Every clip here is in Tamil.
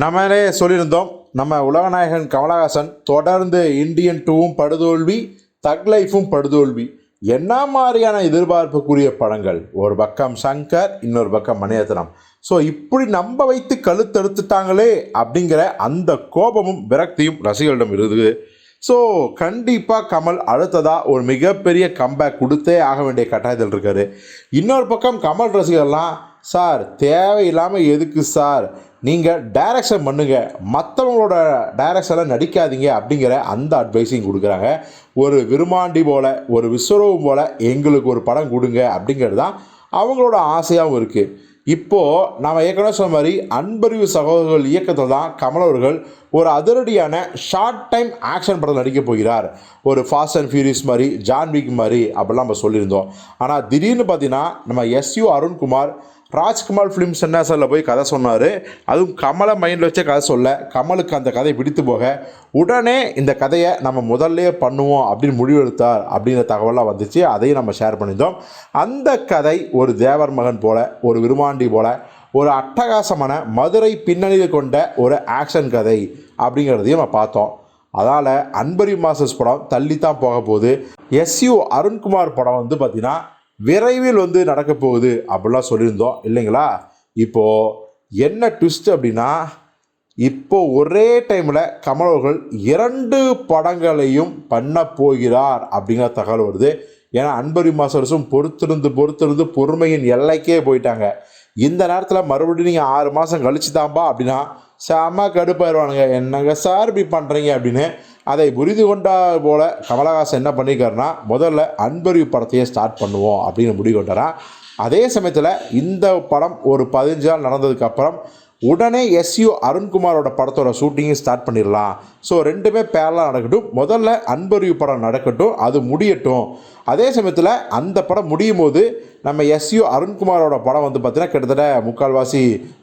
நம்மளே சொல்லியிருந்தோம் நம்ம உலகநாயகன் கமலஹாசன் தொடர்ந்து இந்தியன் டூவும் படுதோல்வி தக் லைஃபும் படுதோல்வி. என்ன மாதிரியான எதிர்பார்ப்புக்குரிய படங்கள்? ஒரு பக்கம் சங்கர் இன்னொரு பக்கம் மணிரத்னம். ஸோ இப்படி நம்ப வைத்து கழுத்தெடுத்துட்டாங்களே அப்படிங்கிற அந்த கோபமும் விரக்தியும் ரசிகர்களிடம் இருக்குது ஸோ கண்டிப்பாக கமல் அடுத்ததாக ஒரு மிகப்பெரிய கம்பேக் கொடுத்தே ஆக வேண்டிய கட்டாயத்தில் இருக்காரு. இன்னொரு பக்கம் கமல் ரசிகர்லாம் சார் தேவையில்லாமல் எதுக்கு சார்? நீங்கள் டைரக்ஷன் பண்ணுங்கள் மற்றவங்களோட டைரக்ஷனில் நடிக்காதீங்க அப்படிங்கிற அந்த அட்வைஸையும் கொடுக்குறாங்க. ஒரு விருமாண்டி போல் ஒரு விஸ்வரூபம் போல் எங்களுக்கு ஒரு படம் கொடுங்க அப்படிங்கிறது தான் அவங்களோட ஆசையாகவும் இருக்குது இப்போது நாம் ஏற்கனவே சொன்ன மாதிரி அன்பறிவு சகோதரர்கள் இயக்கத்தில் தான் கமல் அவர்கள் ஒரு அதிரடியான ஷார்ட் டைம் ஆக்ஷன் படத்தில் நடிக்க போகிறார். ஒரு ஃபாஸ்ட் அண்ட் ஃபியூரியஸ் மாதிரி ஜான்விக் மாதிரி அப்படிலாம் நம்ம சொல்லியிருந்தோம். ஆனால் திடீர்னு பார்த்தீங்கன்னா நம்ம S U Arunkumar Rajkumar film சென்னாசரில் போய் கதை சொன்னார். அதுவும் கமலை மைண்டில் வச்ச கதை சொல்ல. கமலுக்கு அந்த கதை பிடித்து போக. உடனே இந்த கதையை நம்ம முதல்லே பண்ணுவோம் அப்படின்னு முடிவெடுத்தார் அப்படிங்கிற தகவலாக வந்துச்சு. அதையும் நம்ம ஷேர் பண்ணியிருந்தோம். அந்த கதை ஒரு தேவர் மகன் போல ஒரு விருமாண்டி போல ஒரு அட்டகாசமான மதுரை பின்னணியில் கொண்ட ஒரு ஆக்ஷன் கதை அப்படிங்கிறதையும் நம்ம பார்த்தோம். அதால் அன்பரி மாஸ்டர்ஸ் படம் தள்ளி தான் போக போகுது எஸ்யூ அருண்குமார் படம் வந்து பார்த்திங்கன்னா விரைவில் வந்து நடக்க போகுது அப்படிலாம் சொல்லியிருந்தோம் இல்லைங்களா? இப்போது என்ன ட்விஸ்ட் அப்படின்னா இப்போ ஒரே டைமில் கமல் அவர்கள் இரண்டு படங்களையும் பண்ண போகிறார் அப்படிங்கிற தகவல் வருது. ஏன்னா அன்பரி மாசரசும் பொறுத்திருந்து பொறுத்திருந்து பொறுமையின் எல்லைக்கே போயிட்டாங்க. இந்த நேரத்தில் மறுபடியும் நீங்கள் ஆறு மாதம் கழிச்சு தான்பா அப்படின்னா செம கடுப்பாயிருவானுங்க. என்னங்க சார் இப்படி பண்ணுறீங்க அப்படின்னு அதை புரிந்து கொண்டா போல் கமலஹாசன் என்ன பண்ணியிருக்காருன்னா முதல்ல அன்பறிவு படத்தையே ஸ்டார்ட் பண்ணுவோம் அப்படின்னு முடிவு கொண்டாரான் அதே சமயத்தில் இந்த படம் ஒரு பதினஞ்சு நாள் நடந்ததுக்கப்புறம் உடனே எஸ்யூ அருண்குமாரோட படத்தோட ஷூட்டிங்கும் ஸ்டார்ட் பண்ணிடலாம். ஸோ ரெண்டுமே பேரலாக நடக்கட்டும். முதல்ல அன்பறிவு படம் நடக்கட்டும். அது முடியட்டும். அதே சமயத்தில் அந்த படம் முடியும் போது நம்ம எஸ்யு அருண்குமாரோட படம் வந்து பார்த்திங்கன்னா கிட்டத்தட்ட முக்கால்வாசி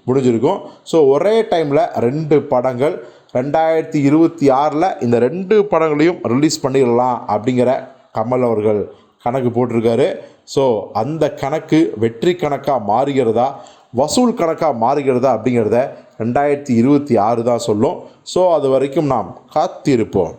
முடிஞ்சிருக்கும். ஸோ ஒரே டைமில் ரெண்டு படங்கள். ரெண்டாயிரத்தி இருபத்தி ஆறில் இந்த ரெண்டு படங்களையும் ரிலீஸ் பண்ணிடலாம் அப்படிங்கிற கமல் அவர்கள் கணக்கு போட்டிருக்காரு. ஸோ அந்த கணக்கு வெற்றி கணக்காக மாறுகிறதா? வசூல் கணக்காக மாறுகிறதா அப்படிங்கிறத ரெண்டாயிரத்தி இருபத்தி ஆறு தான் சொல்லும். ஸோ அது வரைக்கும் நாம் காத்திருப்போம்.